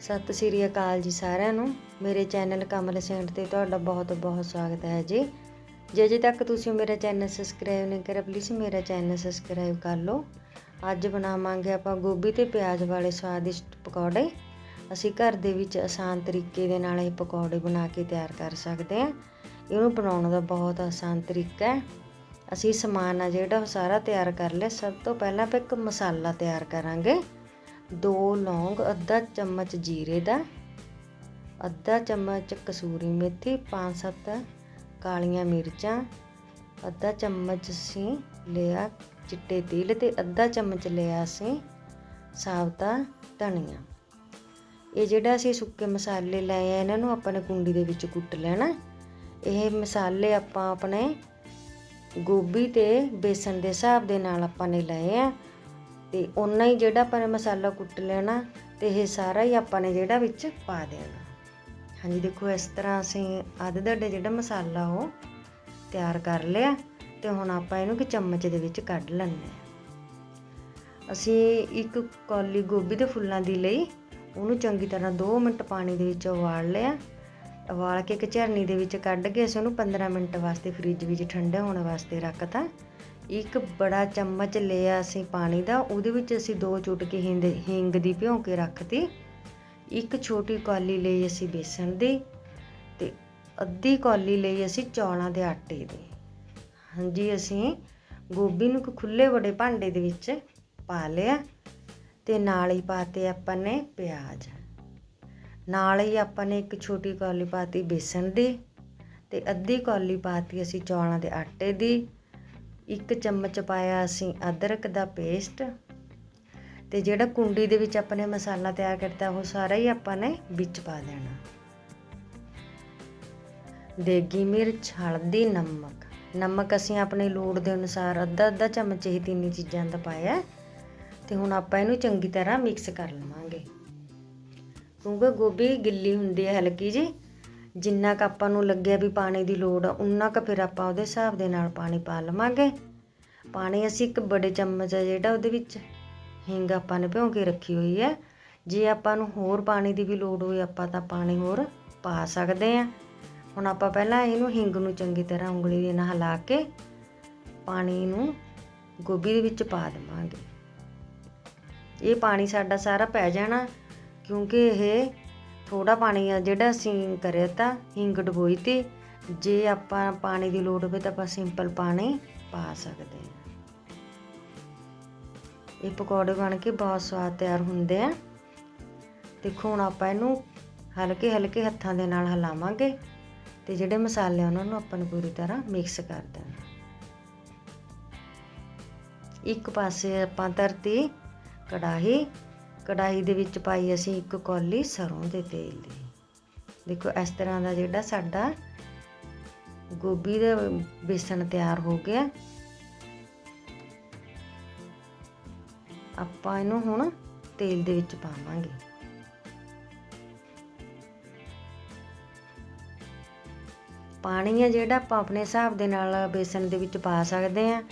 ਸਤਿ ਸ੍ਰੀ ਅਕਾਲ ਜੀ ਸਾਰਿਆਂ ਨੂੰ। ਮੇਰੇ ਚੈਨਲ ਕਮਲ ਸੈਂਟ ਤੇ ਤੁਹਾਡਾ ਬਹੁਤ ਬਹੁਤ ਸਵਾਗਤ ਹੈ ਜੀ। ਜੇ ਜੇ ਤੱਕ ਤੁਸੀਂ ਮੇਰਾ ਚੈਨਲ ਸਬਸਕ੍ਰਾਈਬ ਨਹੀਂ ਕਰਿਆ ਪਲੀਜ਼ ਮੇਰਾ ਚੈਨਲ ਸਬਸਕ੍ਰਾਈਬ ਕਰ ਲਓ। ਅੱਜ ਬਣਾਵਾਂਗੇ ਆਪਾਂ ਗੋਭੀ ਤੇ ਪਿਆਜ਼ ਵਾਲੇ ਸਵਾਦਿਸ਼ਟ ਪਕੌੜੇ। ਅਸੀਂ ਘਰ ਦੇ ਵਿੱਚ ਆਸਾਨ ਤਰੀਕੇ ਦੇ ਨਾਲ ਇਹ ਪਕੌੜੇ ਬਣਾ ਕੇ ਤਿਆਰ ਕਰ ਸਕਦੇ ਹਾਂ। ਇਹਨੂੰ ਬਣਾਉਣ ਦਾ ਬਹੁਤ ਆਸਾਨ ਤਰੀਕਾ ਹੈ। ਅਸੀਂ ਸਮਾਨ ਆ ਜਿਹੜਾ ਉਹ ਸਾਰਾ ਤਿਆਰ ਕਰ ਲਿਆ। ਸਭ ਤੋਂ ਪਹਿਲਾਂ ਆਪਾਂ ਇੱਕ ਮਸਾਲਾ ਤਿਆਰ ਕਰਾਂਗੇ। ਦੋ ਲੌਂਗ, ਅੱਧਾ ਚਮਚ ਜੀਰੇ ਦਾ, ਅੱਧਾ ਚਮਚ ਕਸੂਰੀ ਮੇਥੀ, ਪੰਜ ਸੱਤ ਕਾਲੀਆਂ ਮਿਰਚਾਂ, ਅੱਧਾ ਚਮਚ ਅਸੀਂ ਲਿਆ ਚਿੱਟੇ ਤਿਲ ਤੇ ਅੱਧਾ ਚਮਚ ਲਿਆ ਅਸੀਂ ਸਾਬਤਾ ਧਨੀਆ। ਇਹ ਜਿਹੜਾ ਅਸੀਂ ਸੁੱਕੇ ਮਸਾਲੇ ਲਏ ਆ, ਇਹਨਾਂ ਨੂੰ ਆਪਾਂ ਨੇ ਕੁੰਡੀ ਦੇ ਵਿੱਚ ਕੁੱਟ ਲੈਣਾ। ਇਹ ਮਸਾਲੇ ਆਪਾਂ ਆਪਣੇ ਗੋਭੀ ਤੇ ਬੇਸਣ ਦੇ ਹਿਸਾਬ ਦੇ ਨਾਲ ਆਪਾਂ ਨੇ ਲਏ ਆ। ਤੇ ਉਹਨਾਂ ਹੀ ਜਿਹੜਾ ਆਪਾਂ ਨੇ ਮਸਾਲਾ ਕੁੱਟ ਲੈਣਾ ਤੇ ਇਹ ਸਾਰਾ ਹੀ ਆਪਾਂ ਨੇ ਜਿਹੜਾ ਵਿੱਚ ਪਾ ਦੇਣਾ। ਹਾਂਜੀ, ਦੇਖੋ ਇਸ ਤਰ੍ਹਾਂ ਅਸੀਂ ਅੱਧ ਦਾ ਜਿਹੜਾ ਮਸਾਲਾ ਉਹ ਤਿਆਰ ਕਰ ਲਿਆ, ਤੇ ਹੁਣ ਆਪਾਂ ਇਹਨੂੰ ਕਿ ਚਮਚ ਦੇ ਵਿੱਚ ਕੱਢ ਲੈਣੇ ਅਸੀਂ ਇੱਕ ਕੌਲੀ ਗੋਭੀ ਦੇ ਫੁੱਲਾਂ ਦੀ ਲਈ ਉਹਨੂੰ ਚੰਗੀ ਤਰ੍ਹਾਂ 2 ਮਿੰਟ ਪਾਣੀ ਦੇ ਵਿੱਚ ਉਬਾਲ ਲਿਆ। ਉਬਾਲ ਕੇ ਇੱਕ ਝਰਨੀ ਦੇ ਵਿੱਚ ਕੱਢ ਕੇ ਅਸੀਂ ਉਹਨੂੰ 15 ਮਿੰਟ ਵਾਸਤੇ ਫ੍ਰਿਜ ਵਿੱਚ ਠੰਡੇ ਹੋਣ ਵਾਸਤੇ ਰੱਖਤਾ। ਇੱਕ ਬੜਾ ਚਮਚ ਲਿਆ ਅਸੀਂ ਪਾਣੀ ਦਾ, ਉਹਦੇ ਵਿੱਚ ਅਸੀਂ ਦੋ ਚੁਟਕੀ ਹਿੰਦ, ਹਿੰਗ ਦੀ ਭਿਉਂ ਕੇ ਰੱਖਤੀ। ਇੱਕ ਛੋਟੀ ਕੌਲੀ ਲਈ ਅਸੀਂ ਬੇਸਣ ਦੀ ਤੇ ਅੱਧੀ ਕੌਲੀ ਲਈ ਅਸੀਂ ਚੌਲਾਂ ਦੇ ਆਟੇ ਦੀ। ਹਾਂਜੀ, ਅਸੀਂ ਗੋਭੀ ਨੂੰ ਇੱਕ ਖੁੱਲੇ ਵੱਡੇ ਭਾਂਡੇ ਦੇ ਵਿੱਚ ਪਾ ਲਿਆ ਤੇ ਨਾਲ ਹੀ ਪਾਤੇ ਆਪਾਂ ਨੇ ਪਿਆਜ਼। ਨਾਲ ਹੀ ਆਪਾਂ ਨੇ ਇੱਕ ਛੋਟੀ ਕੌਲੀ ਪਾਤੀ ਬੇਸਣ ਦੀ ਤੇ ਅੱਧੀ ਕੌਲੀ ਪਾਤੀ ਅਸੀਂ ਚੌਲਾਂ ਦੇ ਆਟੇ ਦੀ। ਇੱਕ ਚਮਚ ਪਾਇਆ ਅਸੀਂ ਅਦਰਕ ਦਾ ਪੇਸਟ ਤੇ ਜਿਹੜਾ ਕੁੰਡੀ ਦੇ ਵਿੱਚ ਆਪਾਂ ਨੇ ਮਸਾਲਾ ਤਿਆਰ ਕਰਤਾ ਉਹ ਸਾਰਾ ਹੀ ਆਪਾਂ ਨੇ ਵਿੱਚ ਪਾ ਦੇਣਾ। ਦੇਗੀ ਮਿਰਚ, ਹਲਦੀ, ਨਮਕ। ਨਮਕ ਅਸੀਂ ਆਪਣੇ ਲੋੜ ਦੇ ਅਨੁਸਾਰ ਅੱਧਾ ਅੱਧਾ ਚਮਚ ਇਹ ਤਿੰਨੀ ਚੀਜ਼ਾਂ ਦਾ ਪਾਇਆ ਤੇ ਹੁਣ ਆਪਾਂ ਇਹਨੂੰ ਚੰਗੀ ਤਰ੍ਹਾਂ ਮਿਕਸ ਕਰ ਲਵਾਂਗੇ। ਕਿਉਂਕਿ ਗੋਭੀ ਗਿੱਲੀ ਹੁੰਦੀ ਹੈ ਹਲਕੀ ਜੀ ਜਿੰਨਾ ਕ ਆਪਾਂ ਨੂੰ ਲੱਗਿਆ ਵੀ ਪਾਣੀ ਦੀ ਲੋੜ ਆ, ਉਨਾ ਕ ਫਿਰ ਆਪਾਂ ਉਹਦੇ ਹਿਸਾਬ ਦੇ ਨਾਲ ਪਾਣੀ ਪਾ ਲਵਾਂਗੇ। ਪਾਣੀ ਅਸੀਂ ਇੱਕ ਬੜੇ ਚਮਚ ਆ ਜਿਹੜਾ ਉਹਦੇ ਵਿੱਚ ਹਿੰਗ ਆਪਾਂ ਨੇ ਭਿਉਂ ਕੇ ਰੱਖੀ ਹੋਈ ਹੈ ਜੇ ਆਪਾਂ ਨੂੰ ਹੋਰ ਪਾਣੀ ਦੀ ਵੀ ਲੋੜ ਹੋਵੇ ਆਪਾਂ ਤਾਂ ਪਾਣੀ ਹੋਰ ਪਾ ਸਕਦੇ ਆ। ਹੁਣ ਆਪਾਂ ਪਹਿਲਾਂ ਇਹਨੂੰ ਹਿੰਗ ਨੂੰ ਚੰਗੀ ਤਰ੍ਹਾਂ ਉਂਗਲੀ ਦੇ ਨਾਲ ਹਿਲਾ ਕੇ ਪਾਣੀ ਨੂੰ ਗੋਭੀ ਦੇ ਵਿੱਚ ਪਾ ਦੇਵਾਂਗੇ। ਇਹ ਪਾਣੀ ਸਾਡਾ ਸਾਰਾ ਪੈ ਜਾਣਾ, ਕਿਉਂਕਿ ਇਹ ਥੋੜਾ ਪਾਣੀ ਆ, ਜਿਹੜਾ ਅਸੀਂ ਕਰਿਆ ਤਾਂ ਹਿੰਗ ਡਬੋਈ ਤੇ, ਜੇ ਆਪਾਂ ਪਾਣੀ ਦੀ ਲੋੜ ਹੋਵੇ ਤਾਂ ਆਪਾਂ ਸਿੰਪਲ ਪਾਣੀ ਪਾ ਸਕਦੇ ਹਾਂ ਇਹ ਪਕੌੜੇ ਬਣ ਕੇ ਬਹੁਤ ਸਵਾਦ ਤਿਆਰ ਹੁੰਦੇ ਆ। ਦੇਖੋ, ਹੁਣ ਆਪਾਂ ਇਹਨੂੰ ਹਲਕੇ ਹਲਕੇ ਹੱਥਾਂ ਦੇ ਨਾਲ ਹਿਲਾਵਾਂਗੇ ਤੇ ਜਿਹੜੇ ਮਸਾਲੇ ਉਹਨਾਂ ਨੂੰ ਆਪਾਂ ਨੂੰ ਪੂਰੀ ਤਰ੍ਹਾਂ ਮਿਕਸ ਕਰ ਦੇਣਾ। ਇੱਕ ਪਾਸੇ ਆਪਾਂ ਧਰਤੀ, ਕੜਾਹੀ ਕੜਾਹੀ ਦੇ ਵਿੱਚ ਪਾਈ ਅਸੀਂ ਇੱਕ ਕੌਲੀ ਸਰੋਂ ਦੇ ਤੇਲ ਦੀ। ਦੇਖੋ, ਇਸ ਤਰ੍ਹਾਂ ਦਾ ਜਿਹੜਾ ਸਾਡਾ ਗੋਭੀ ਦਾ ਬੇਸਣ ਤਿਆਰ ਹੋ ਗਿਆ। ਆਪਾਂ ਇਹਨੂੰ ਹੁਣ ਤੇਲ ਦੇ ਵਿੱਚ ਪਾਵਾਂਗੇ। ਪਾਣੀ ਆ ਜਿਹੜਾ ਆਪਾਂ ਆਪਣੇ ਹਿਸਾਬ ਦੇ ਨਾਲ ਬੇਸਣ ਦੇ ਵਿੱਚ ਪਾ ਸਕਦੇ ਆ।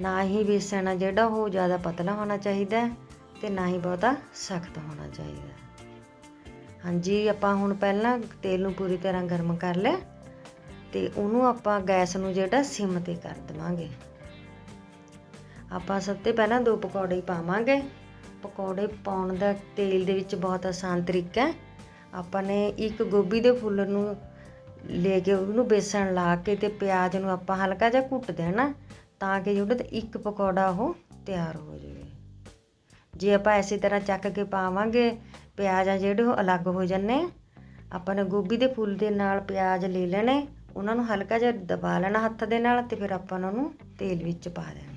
ਨਾ ਹੀ ਬੇਸਣ ਆ ਜਿਹੜਾ, ਉਹ ਜ਼ਿਆਦਾ ਪਤਲਾ ਹੋਣਾ ਚਾਹੀਦਾ। ਹੈ ਤੇ ਨਾ ਹੀ ਬਹੁਤਾ ਸਖਤ ਹੋਣਾ ਚਾਹੀਦਾ। ਹਾਂਜੀ, ਆਪਾਂ ਹੁਣ ਪਹਿਲਾਂ ਤੇਲ ਨੂੰ ਪੂਰੀ ਤਰ੍ਹਾਂ ਗਰਮ ਕਰ ਲਿਆ ਤੇ ਉਹਨੂੰ ਆਪਾਂ ਗੈਸ ਨੂੰ ਜਿਹੜਾ ਸਿਮ ਤੇ ਕਰ ਦਵਾਂਗੇ। ਆਪਾਂ ਸਭ ਤੋਂ ਪਹਿਲਾਂ ਦੋ ਪਕੌੜੇ ਪਾਵਾਂਗੇ। ਪਕੌੜੇ ਪਾਉਣ ਦਾ ਤੇਲ ਦੇ ਵਿੱਚ ਬਹੁਤ ਆਸਾਨ ਤਰੀਕਾ ਹੈ। ਆਪਾਂ ਨੇ ਇੱਕ ਗੋਭੀ ਦੇ ਫੁੱਲ ਨੂੰ ਲੈ ਕੇ ਉਹਨੂੰ ਬੇਸਣ ਲਾ ਕੇ ਤੇ ਪਿਆਜ਼ ਨੂੰ ਆਪਾਂ ਹਲਕਾ ਜਿਹਾ ਘੁੱਟ ਦੇਣਾ ਤਾਂ ਕਿ ਜਿਹੜਾ ਇੱਕ ਪਕੌੜਾ ਉਹ ਤਿਆਰ ਹੋ ਜਾਵੇ। ਜੇ ਆਪਾਂ ਇਸੇ ਤਰ੍ਹਾਂ ਚੱਕ ਕੇ ਪਾਵਾਂਗੇ, ਪਿਆਜ਼ ਆ ਜਿਹੜੇ ਉਹ ਅਲੱਗ ਹੋ ਜਾਂਦੇ ਆਪਾਂ ਨੇ ਗੋਭੀ ਦੇ ਫੁੱਲ ਦੇ ਨਾਲ ਪਿਆਜ਼ ਲੈ ਲੈਣੇ, ਉਹਨਾਂ ਨੂੰ ਹਲਕਾ ਜਿਹਾ ਦਬਾ ਲੈਣਾ ਹੱਥ ਦੇ ਨਾਲ ਤੇ ਫਿਰ ਆਪਾਂ ਉਹਨਾਂ ਨੂੰ ਤੇਲ ਵਿੱਚ ਪਾ ਦੇਣਾ।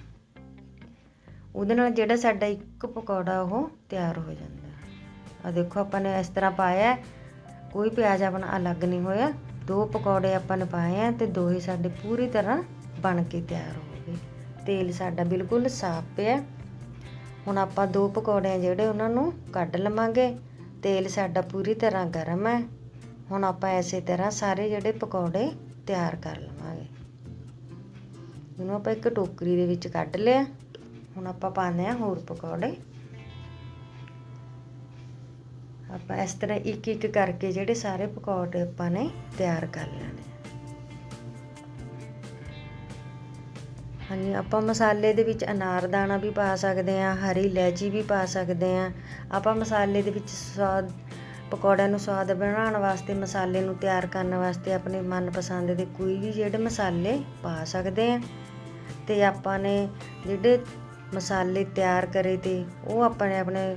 ਉਹਦੇ ਨਾਲ ਜਿਹੜਾ ਸਾਡਾ ਇੱਕ ਪਕੌੜਾ ਉਹ ਤਿਆਰ ਹੋ ਜਾਂਦਾ। ਆ ਦੇਖੋ ਆਪਾਂ ਨੇ ਇਸ ਤਰ੍ਹਾਂ ਪਾਇਆ, ਕੋਈ ਪਿਆਜ਼ ਆਪਣਾ ਅਲੱਗ ਨਹੀਂ ਹੋਇਆ। ਦੋ ਪਕੌੜੇ ਆਪਾਂ ਨੇ ਪਾਏ ਆ ਤੇ ਦੋ ਹੀ ਸਾਡੇ ਪੂਰੀ ਤਰ੍ਹਾਂ ਬਣ ਕੇ ਤਿਆਰ ਹੋ ਗਏ। ਤੇਲ ਸਾਡਾ ਬਿਲਕੁਲ ਸਾਫ਼ ਪਿਆ। ਹੁਣ ਆਪਾਂ ਦੋ ਪਕੌੜੇ ਜਿਹੜੇ ਉਹਨਾਂ ਨੂੰ ਕੱਢ ਲਵਾਂਗੇ। ਤੇਲ ਸਾਡਾ ਪੂਰੀ ਤਰ੍ਹਾਂ ਗਰਮ ਹੈ। ਹੁਣ ਆਪਾਂ ਐਸੇ ਤਰ੍ਹਾਂ ਸਾਰੇ ਜਿਹੜੇ ਪਕੌੜੇ ਤਿਆਰ ਕਰ ਲਵਾਂਗੇ। ਇਹਨੂੰ ਆਪਾਂ ਇੱਕ ਟੋਕਰੀ ਦੇ ਵਿੱਚ ਕੱਢ ਲਿਆ। ਹੁਣ ਆਪਾਂ ਪਾਉਂਦੇ ਆ ਹੋਰ ਪਕੌੜੇ। ਆਪਾਂ ਇਸ ਤਰ੍ਹਾਂ ਇੱਕ ਇੱਕ ਕਰਕੇ ਜਿਹੜੇ ਸਾਰੇ ਪਕੌੜੇ ਆਪਾਂ ਨੇ ਤਿਆਰ ਕਰ ਲੈਣੇ ਹਾਂਜੀ, ਆਪਾਂ ਮਸਾਲੇ ਦੇ ਵਿੱਚ ਅਨਾਰ ਦਾਣਾ ਵੀ ਪਾ ਸਕਦੇ ਆ ਹਰੀ ਇਲਾਇਚੀ ਵੀ ਪਾ ਸਕਦੇ ਆ ਆਪਾਂ ਮਸਾਲੇ ਦੇ ਵਿੱਚ ਸਵਾਦ, ਪਕੌੜਿਆਂ ਨੂੰ ਸਵਾਦ ਬਣਾਉਣ ਵਾਸਤੇ, ਮਸਾਲੇ ਨੂੰ ਤਿਆਰ ਕਰਨ ਵਾਸਤੇ ਆਪਣੇ ਮਨਪਸੰਦ ਦੇ ਕੋਈ ਵੀ ਜਿਹੜੇ ਮਸਾਲੇ ਪਾ ਸਕਦੇ ਆ ਤੇ ਆਪਾਂ ਨੇ ਜਿਹੜੇ ਮਸਾਲੇ ਤਿਆਰ ਕਰੇ ਤੇ ਉਹ ਆਪਾਂ ਨੇ ਆਪਣੇ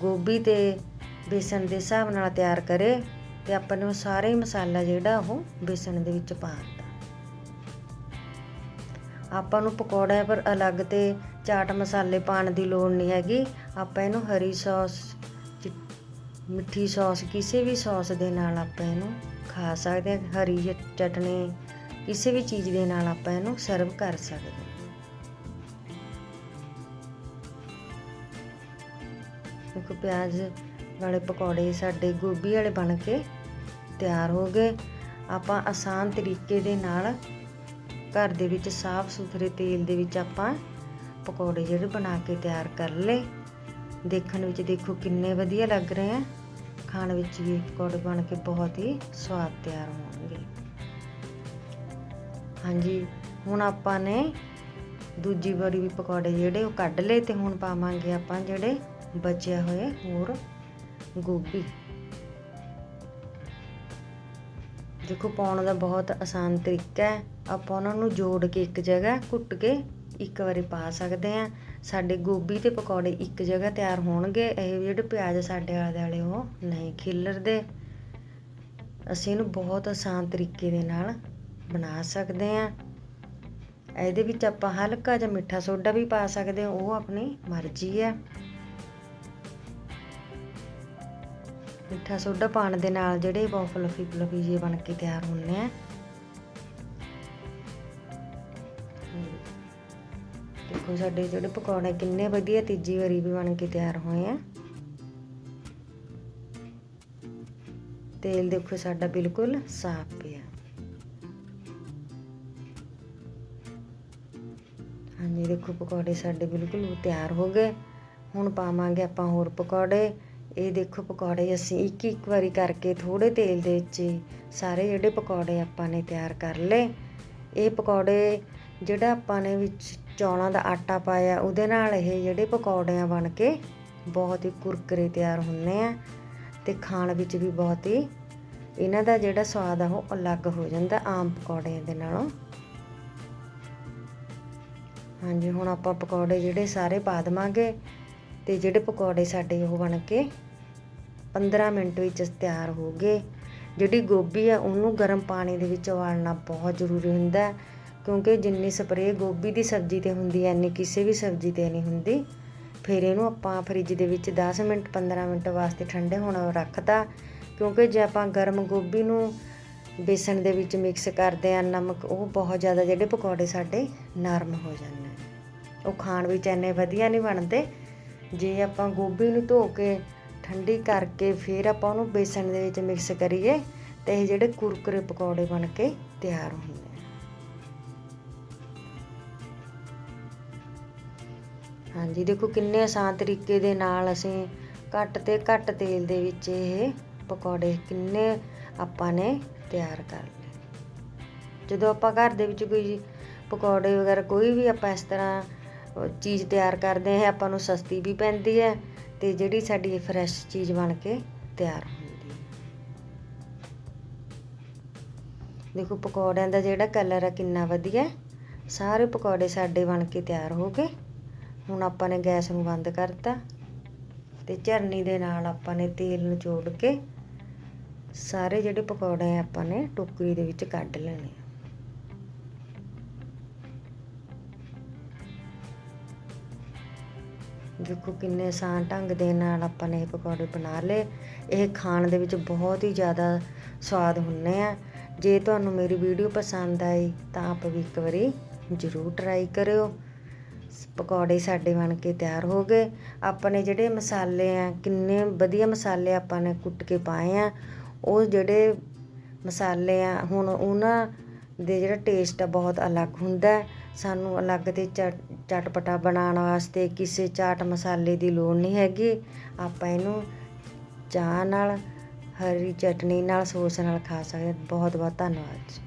ਗੋਭੀ ਤੇ ਬੇਸਣ ਦੇ ਹਿਸਾਬ ਨਾਲ ਤਿਆਰ ਕਰੇ ਤੇ ਆਪਾਂ ਨੇ ਉਹ ਸਾਰੇ ਹੀ ਮਸਾਲਾ ਜਿਹੜਾ ਉਹ ਬੇਸਣ ਦੇ ਵਿੱਚ ਪਾ ਆਪਾਂ ਨੂੰ ਪਕੌੜਿਆਂ ਪਰ ਅਲੱਗ ਤੇ ਚਾਟ ਮਸਾਲੇ ਪਾਉਣ ਦੀ ਲੋੜ ਨਹੀਂ ਹੈਗੀ। ਆਪਾਂ ਇਹਨੂੰ ਹਰੀ ਸੌਸ, ਚਿ- ਮਿੱਠੀ ਸੌਸ, ਕਿਸੇ ਵੀ ਸੌਸ ਦੇ ਨਾਲ ਆਪਾਂ ਇਹਨੂੰ ਖਾ ਸਕਦੇ ਹਾਂ। ਹਰੀ ਚ- ਚਟਨੀ, ਕਿਸੇ ਵੀ ਚੀਜ਼ ਦੇ ਨਾਲ ਆਪਾਂ ਇਹਨੂੰ ਸਰਵ ਕਰ ਸਕਦੇ ਹਾਂ। ਦੇਖੋ ਪਿਆਜ਼ ਵਾਲੇ ਪਕੌੜੇ ਸਾਡੇ ਗੋਭੀ ਵਾਲੇ ਬਣ ਕੇ ਤਿਆਰ ਹੋ ਗਏ। ਆਪਾਂ ਆਸਾਨ ਤਰੀਕੇ ਦੇ ਨਾਲ ਘਰ ਦੇ ਵਿੱਚ ਸਾਫ਼ ਸੁਥਰੇ ਤੇਲ ਦੇ ਵਿੱਚ ਆਪਾਂ ਪਕੌੜੇ ਜਿਹੜੇ ਬਣਾ ਕੇ ਤਿਆਰ ਕਰ ਲਏ। ਦੇਖਣ ਵਿੱਚ ਦੇਖੋ ਕਿੰਨੇ ਵਧੀਆ ਲੱਗ ਰਹੇ ਆ। ਖਾਣ ਵਿੱਚ ਵੀ ਪਕੌੜੇ ਬਣ ਕੇ ਬਹੁਤ ਹੀ ਸਵਾਦ ਤਿਆਰ ਹੋਣਗੇ। ਹਾਂਜੀ, ਹੁਣ ਆਪਾਂ ਨੇ ਦੂਜੀ ਵਾਰੀ ਵੀ ਪਕੌੜੇ ਜਿਹੜੇ ਉਹ ਕੱਢ ਲਏ ਤੇ ਹੁਣ ਪਾਵਾਂਗੇ ਆਪਾਂ ਜਿਹੜੇ ਬਚਿਆ ਹੋਏ ਹੋਰ ਗੋਭੀ। ਦੇਖੋ, ਪਾਉਣ ਦਾ ਬਹੁਤ ਆਸਾਨ ਤਰੀਕਾ ਹੈ। ਆਪਾਂ ਉਹਨਾਂ ਨੂੰ ਜੋੜ ਕੇ ਇੱਕ ਜਗ੍ਹਾ ਕੁੱਟ ਕੇ ਇੱਕ ਵਾਰੀ ਪਾ ਸਕਦੇ ਆ ਸਾਡੇ ਗੋਭੀ ਤੇ ਪਕੌੜੇ ਇੱਕ ਜਗ੍ਹਾ ਤਿਆਰ ਹੋਣਗੇ। ਇਹ ਜਿਹੜੇ ਪਿਆਜ਼ ਸਾਡੇ ਆਲੇ ਦੁਆਲੇ ਉਹ ਨਹੀਂ ਖਿਲਰਦੇ। ਅਸੀਂ ਇਹਨੂੰ ਬਹੁਤ ਆਸਾਨ ਤਰੀਕੇ ਦੇ ਨਾਲ ਬਣਾ ਸਕਦੇ ਆ ਇਹਦੇ ਵਿੱਚ ਆਪਾਂ ਹਲਕਾ ਜਿਹਾ ਮਿੱਠਾ ਸੋਡਾ ਵੀ ਪਾ ਸਕਦੇ ਹਾਂ। ਉਹ ਆਪਣੀ ਮਰਜ਼ੀ ਹੈ। ਮਿੱਠਾ ਸੋਡਾ ਪਾਣ ਦੇ ਨਾਲ ਜਿਹੜੇ ਬਹੁਤ ਫਲਫੀ ਫਲਫੀ ਜੇ ਬਣ ਕੇ ਤਿਆਰ ਹੁੰਨੇ ਆ। ਦੇਖੋ ਸਾਡੇ ਜਿਹੜੇ ਪਕੌੜੇ ਕਿੰਨੇ ਵਧੀਆ ਤੀਜੀ ਵਾਰੀ ਵੀ ਬਣ ਕੇ ਤਿਆਰ ਹੋਏ ਆ। ਤੇਲ ਦੇਖੋ ਸਾਡਾ ਬਿਲਕੁਲ ਸਾਫ਼ ਪਿਆ। ਹਾਂਜੀ, ਦੇਖੋ ਪਕੌੜੇ ਸਾਡੇ ਬਿਲਕੁਲ ਤਿਆਰ ਹੋ ਗਏ। ਹੁਣ ਪਾਵਾਂਗੇ ਆਪਾਂ ਹੋਰ ਪਕੌੜੇ। ਇਹ ਦੇਖੋ ਪਕੌੜੇ ਅਸੀਂ ਇੱਕ ਇੱਕ ਵਾਰੀ ਕਰਕੇ ਥੋੜੇ ਤੇਲ ਦੇ ਵਿੱਚ ਸਾਰੇ ਜਿਹੜੇ ਪਕੌੜੇ ਆਪਾਂ ਨੇ ਤਿਆਰ ਕਰ ਲਏ। ਇਹ ਪਕੌੜੇ ਜਿਹੜਾ ਆਪਾਂ ਨੇ ਵਿੱਚ ਚੌਲਾਂ ਦਾ ਆਟਾ ਪਾਇਆ, ਉਹਦੇ ਨਾਲ ਇਹ ਜਿਹੜੇ ਪਕੌੜਿਆਂ ਬਣ ਕੇ ਬਹੁਤ ਹੀ ਕੁਰਕਰੇ ਤਿਆਰ ਹੁੰਨੇ ਆ ਤੇ ਖਾਣ ਵਿੱਚ ਵੀ ਬਹੁਤ ਹੀ ਇਹਨਾਂ ਦਾ ਜਿਹੜਾ ਸਵਾਦ ਆ, ਉਹ ਅਲੱਗ ਹੋ ਜਾਂਦਾ ਆਮ ਪਕੌੜਿਆਂ ਦੇ ਨਾਲੋਂ। ਹਾਂਜੀ, ਹੁਣ ਆਪਾਂ ਪਕੌੜੇ ਜਿਹੜੇ ਸਾਰੇ ਪਾ ਦੇਵਾਂਗੇ ਤੇ ਜਿਹੜੇ ਪਕੌੜੇ ਸਾਡੇ ਉਹ ਬਣ ਕੇ 15 ਮਿੰਟ ਵਿੱਚ ਤਿਆਰ ਹੋ ਗਏ। ਜਿਹੜੀ ਗੋਭੀ ਆ ਉਹਨੂੰ ਗਰਮ ਪਾਣੀ ਦੇ ਵਿੱਚ ਉਬਾਲਣਾ ਬਹੁਤ ਜ਼ਰੂਰੀ ਹੁੰਦਾ ਕਿਉਂਕਿ ਜਿੰਨੀ ਸਪਰੇਅ ਗੋਭੀ ਦੀ ਸਬਜ਼ੀ ਤੇ ਹੁੰਦੀ ਹੈ, ਇੰਨੀ ਕਿਸੇ ਵੀ ਸਬਜ਼ੀ ਤੇ ਨਹੀਂ ਹੁੰਦੀ। ਫਿਰ ਇਹਨੂੰ ਆਪਾਂ ਫ੍ਰਿਜ ਦੇ ਵਿੱਚ 10 ਮਿੰਟ 15 ਮਿੰਟ ਵਾਸਤੇ ਠੰਡੇ ਹੋਣਾ ਰੱਖਦਾ ਕਿਉਂਕਿ ਜੇ ਆਪਾਂ ਗਰਮ ਗੋਭੀ ਨੂੰ ਬੇਸਣ ਦੇ ਵਿੱਚ ਮਿਕਸ ਕਰਦੇ ਆ ਨਮਕ, ਉਹ ਬਹੁਤ ਜ਼ਿਆਦਾ ਜਿਹੜੇ ਪਕੌੜੇ ਸਾਡੇ ਨਰਮ ਹੋ ਜਾਂਦੇ ਉਹ ਖਾਣ ਵਿੱਚ ਇੰਨੇ ਵਧੀਆ ਨਹੀਂ ਬਣਦੇ। ਜੇ ਆਪਾਂ ਗੋਭੀ ਨੂੰ ਧੋ ਕੇ ਠੰਡੀ ਕਰਕੇ ਫਿਰ ਆਪਾਂ ਉਹਨੂੰ ਬੇਸਣ ਦੇ ਵਿੱਚ ਮਿਕਸ ਕਰੀਏ ਤੇ ਇਹ ਜਿਹੜੇ ਕੁਰਕਰੇ ਪਕੌੜੇ ਬਣ ਕੇ ਤਿਆਰ ਹੁੰਦੇ ਆ। ਹਾਂਜੀ, ਦੇਖੋ ਕਿੰਨੇ ਆਸਾਨ ਤਰੀਕੇ ਦੇ ਨਾਲ ਅਸੀਂ ਘੱਟ ਤੇ ਘੱਟ ਤੇਲ ਦੇ ਵਿੱਚ ਇਹ ਪਕੌੜੇ ਕਿੰਨੇ ਆਪਾਂ ਨੇ ਤਿਆਰ ਕਰ ਲਏ। ਜਦੋਂ ਆਪਾਂ ਘਰ ਦੇ ਵਿੱਚ ਕੋਈ ਪਕੌੜੇ ਵਗੈਰਾ ਕੋਈ ਵੀ ਆਪਾਂ ਇਸ ਤਰ੍ਹਾਂ ਚੀਜ਼ ਤਿਆਰ ਕਰਦੇ ਹਾਂ, ਆਪਾਂ ਨੂੰ ਸਸਤੀ ਵੀ ਪੈਂਦੀ ਹੈ ਤੇ ਜਿਹੜੀ ਸਾਡੀ ਫਰੈਸ਼ ਚੀਜ਼ ਬਣ ਕੇ ਤਿਆਰ ਹੁੰਦੀ ਹੈ। ਦੇਖੋ ਪਕੌੜਿਆਂ ਦਾ ਜਿਹੜਾ ਕਲਰ ਆ ਕਿੰਨਾ ਵਧੀਆ ਸਾਰੇ ਪਕੌੜੇ ਸਾਡੇ ਬਣ ਕੇ ਤਿਆਰ ਹੋ ਗਏ। ਹੁਣ ਆਪਾਂ ਨੇ ਗੈਸ ਨੂੰ ਬੰਦ ਕਰਤਾ ਤੇ ਝਰਨੀ ਦੇ ਨਾਲ ਆਪਾਂ ਨੇ ਤੇਲ ਨੂੰ ਜੋੜ ਕੇ ਸਾਰੇ ਜਿਹੜੇ ਪਕੌੜੇ ਆਪਾਂ ਨੇ ਟੋਕਰੀ ਦੇ ਵਿੱਚ ਕੱਢ ਲੈਣੇ ਦੇਖੋ ਕਿੰਨੇ ਆਸਾਨ ਢੰਗ ਦੇ ਨਾਲ ਆਪਾਂ ਨੇ ਇਹ ਪਕੌੜੇ ਬਣਾ ਲਏ। ਇਹ ਖਾਣ ਦੇ ਵਿੱਚ ਬਹੁਤ ਹੀ ਜ਼ਿਆਦਾ ਸਵਾਦ ਹੁੰਨੇ ਆ। ਜੇ ਤੁਹਾਨੂੰ ਮੇਰੀ ਵੀਡੀਓ ਪਸੰਦ ਆਈ ਤਾਂ ਆਪ ਵੀ ਇੱਕ ਵਾਰੀ ਜ਼ਰੂਰ ਟਰਾਈ ਕਰਿਓ। ਪਕੌੜੇ ਸਾਡੇ ਬਣ ਕੇ ਤਿਆਰ ਹੋ ਗਏ। ਆਪਣੇ ਜਿਹੜੇ ਮਸਾਲੇ ਆ, ਕਿੰਨੇ ਵਧੀਆ ਮਸਾਲੇ ਆਪਾਂ ਨੇ ਕੁੱਟ ਕੇ ਪਾਏ ਆ। ਉਹ ਜਿਹੜੇ ਮਸਾਲੇ ਆ, ਹੁਣ ਉਹਨਾਂ ਦੇ ਜਿਹੜਾ ਟੇਸਟ ਆ ਬਹੁਤ ਅਲੱਗ ਹੁੰਦਾ। ਸਾਨੂੰ ਅਲੱਗ ਤੇ ਚਟ- ਚਟਪਟਾ ਬਣਾਉਣ ਵਾਸਤੇ ਕਿਸੇ ਚਾਟ ਮਸਾਲੇ ਦੀ ਲੋੜ ਨਹੀਂ ਹੈਗੀ। ਆਪਾਂ ਇਹਨੂੰ ਚਾਹ ਨਾਲ, ਹਰੀ ਚਟਨੀ ਨਾਲ, ਸੌਸ ਨਾਲ ਖਾ ਸਕਦੇ ਬਹੁਤ ਬਹੁਤ ਧੰਨਵਾਦ। ਜੀ